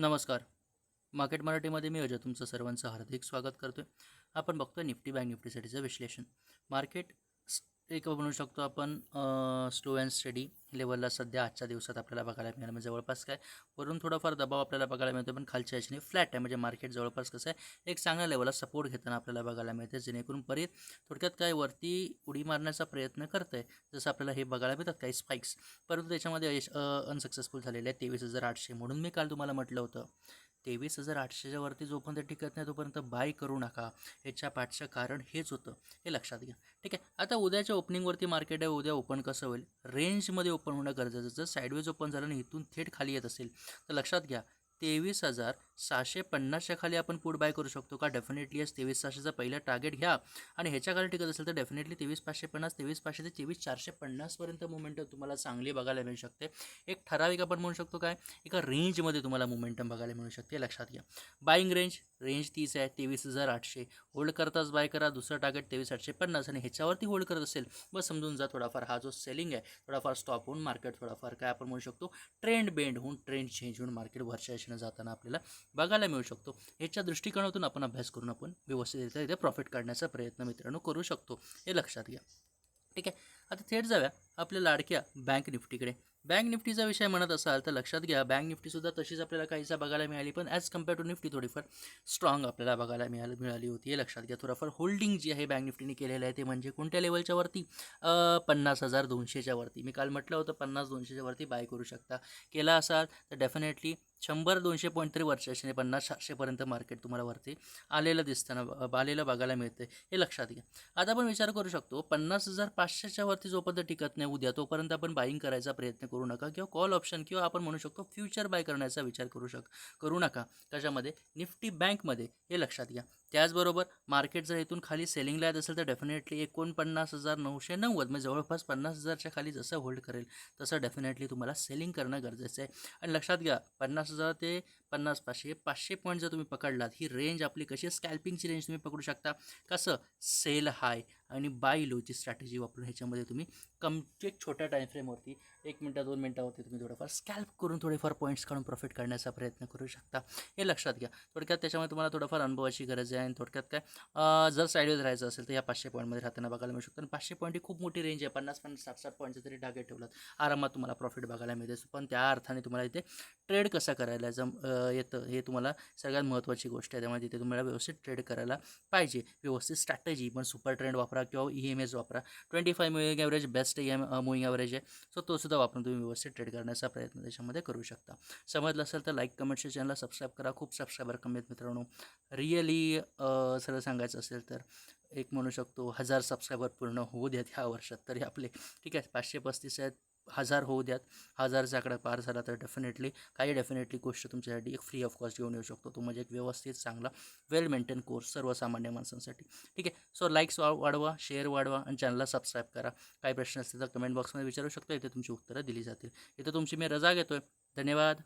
नमस्कार. मार्केट मराठीमध्ये मी अजय तुमचं सर्वांचं हार्दिक स्वागत करतो आहे आपण बघतो निफ्टी बँक निफ्टीसाठीचं विश्लेषण. मार्केट एक म्हणू शकतो आपण स्लो अँड स्टडी लेवलला सध्या आजच्या दिवसात आपल्याला बघायला मिळालं. म्हणजे जवळपास काय वरून थोडाफार दबाव आपल्याला बघायला मिळतो पण खालच्या याच्याने फ्लॅट आहे. म्हणजे मार्केट जवळपास कसं आहे एक चांगल्या लेवलला सपोर्ट घेताना आपल्याला बघायला मिळते जेणेकरून परत थोडक्यात काय वरती उडी मारण्याचा प्रयत्न करत आहे जसं आपल्याला हे बघायला मिळतात काही स्पाइक्स परंतु त्याच्यामध्ये अनसक्सेसफुल झालेले आहे तेवीस हजार आठशे म्हणून मी काल तुम्हाला म्हटलं होतं. तेवीस हजार आठशेच्या वरती जोपर्यंत टिकत नाही तोपर्यंत बाय करू नका. याच्या पाठचं कारण हेच होतं. हे लक्षात घ्या. ठीक आहे? आता उद्याच्या ओपनिंगवरती मार्केट आहे उद्या ओपन कसं होईल? रेंजमध्ये ओपन होणं गरजेचं जर साईडवेज ओपन झालं आणि इथून थेट खाली येत असेल तर लक्षात घ्या. तेवीस हजार सहाशे पन्नासच्या खाली आपण पुढ बाय करू शकतो का? डेफिनेटली आज तेवीस सहाशेचा पहिला टार्गेट घ्या. आणि ह्याच्या खाली टिकत असेल तर डेफिनेटली तेवीस पाचशे पन्नास तेवीस पाचशे ते तेवीस चारशे पन्नासपर्यंत मुवमेंट तुम्हाला चांगली बघायला मिळू शकते. एक ठराविक आपण म्हणू शकतो काय? एका रेंजमध्ये तुम्हाला मुवमेंटम बघायला मिळू शकते. लक्षात घ्या. बाईंग रेंज रेंज तीस आहे तेवीस हजार आठशे. होल्ड करताच बाय करा. दुसरं टार्गेट तेवीस आठशे पन्नास आणि ह्याच्यावरती होल्ड करत असेल बस समजून जा थोडाफार. हा जो सेलिंग आहे थोडाफार स्टॉप होऊन मार्केट थोडाफार काय आपण म्हणू शकतो? ट्रेंड बेंड होऊन ट्रेंड चेंज होऊन मार्केट वरच्या दिशेने जाताना आपल्याला बघायला मिळू शकतो. ह्याच्या दृष्टिकोनातून आपण अभ्यास करून आपण व्यवस्थितरित्या इथे प्रॉफिट काढण्याचा प्रयत्न मित्रांनो करू शकतो. हे लक्षात घ्या. ठीक आहे? आता थेट जाऊया आपल्या लाडक्या बँक निफ्टीकडे. बँक निफ्टीचा विषय म्हणत असाल तर लक्षात घ्या बँक निफ्टीसुद्धा तशीच आपल्याला काहीसा बघायला मिळाली पण ॲज कंपेअर टू निफ्टी थोडीफार स्ट्रॉंग आपल्याला बघायला मिळाली मिळाली होती. हे लक्षात घ्या. थोडाफार होल्डिंग जी आहे बँक निफ्टीने केलेलं आहे ते म्हणजे कोणत्या लेवलच्या वरती? पन्नास हजार दोनशेच्या वरती. मी काल म्हटलं होतं पन्नास दोनशेच्या वरती बाय करू शकता. केला असाल तर डेफिनेटली शंभर दोनशे पॉईंट तरी वरच्या दिशेने पन्नास सातशेपर्यंत मार्केट तुम्हाला वरती आलेलं दिसताना आलेलं बघायला मिळतं हे लक्षात घ्या. आता आपण विचार करू शकतो पन्नास हजार पाचशेच्या वरती जोपर्यंत टिकत नाही उद्या तोपर्यंत आपण बाईंग करायचा प्रयत्न करू नका किंवा कॉल ऑप्शन किंवा आपण म्हणू शकतो फ्युचर बाय करण्याचा विचार करू शक करू नका. त्याच्यामध्ये निफ्टी बँकमध्ये हे लक्षात घ्या. त्याचबरोबर मार्केट जर इथून खाली सेलिंगला येत असेल तर डेफिनेटली एकोणपन्नास हजार नऊशे नव्वद म्हणजे जवळपास पन्नास हजारच्या खाली जसं होल्ड करेल तसं डेफिनेटली तुम्हाला सेलिंग करणं गरजेचं आहे. आणि लक्षात घ्या पन्नास हजार ते पन्नास पाचशे पाचशे पॉईंट जर तुम्ही पकडलात ही रेंज आपली कशी आहे? स्कॅल्पिंगची रेंज तुम्ही पकडू शकता. कसं? सेल हाय आणि बाय लोची स्ट्रॅटेजी वापरून ह्याच्यामध्ये तुम्ही कम एक छोट्या टाईम फ्रेमवरती एक मिनटं दोन मिनटावरती तुम्ही थोडंफार स्कॅल्प करून थोडेफार पॉईंट्स काढून प्रॉफिट काढण्याचा प्रयत्न करू शकता. हे लक्षात घ्या. थोडक्यात त्याच्यामध्ये तुम्हाला थोडंफार अनुभवाची गरज आहे आणि थोडक्यात काय जर साईडवेज राहायचं असेल तर या पाचशे पॉईंटमध्ये राहताना बघायला मिळू शकतो. आणि पाचशे पॉईंट ही खूप मोठी रेंज आहे. पन्नास पन्नास साठ साठ पॉईंटचं तरी टार्गेट ठेवलं आरामात तुम्हाला प्रॉफिट बघायला मिळते. पण त्या अर्थाने तुम्हाला इथे ट्रेड कसा करायला जम येतं हे तुम्हाला सगळ्यात महत्त्वाची गोष्ट आहे. त्यामुळे तिथे तुम्हाला व्यवस्थित ट्रेड करायला पाहिजे. व्यवस्थित स्ट्रॅटेजी पण सुपर ट्रेंड वापरा किंवा ई एम एस वापरा. Twenty five moving average best E M moving average आहे. सो तो सुद्धा वापरून तुम्ही व्यवस्थित ट्रेड करण्याचा प्रयत्न त्याच्यामध्ये करू शकता. समजलं असेल तर लाईक कमेंट चॅनलला सबस्क्राईब करा. खूप सबस्क्रायबर कमी आहेत मित्रांनो. रिअली सरळ सांगायचं असेल तर एक म्हणू शकतो हजार सबस्क्रायबर पूर्ण होऊ द्यात ह्या वर्षात तरी आपले. ठीक आहे? पाचशे पस्तीस आहेत. हजार होऊ द्यात. हजारचा आकडा पार झाला तर डेफिनेटली काही डेफिनेटली गोष्ट तुमच्यासाठी एक फ्री ऑफ कॉस्ट घेऊन येऊ शकतो. तो म्हणजे एक व्यवस्थित चांगला वेल मेंटेन कोर्स सर्वसामान्य माणसांसाठी. ठीक आहे? सो लाईक्स वा वाढवा शेअर वाढवा आणि चॅनलला सबस्क्राईब करा. काही प्रश्न असतील तर कमेंट बॉक्समध्ये विचारू शकतो. इथे तुमची उत्तरं दिली जातील. इथं तुमची मी रजा घेतो आहे धन्यवाद.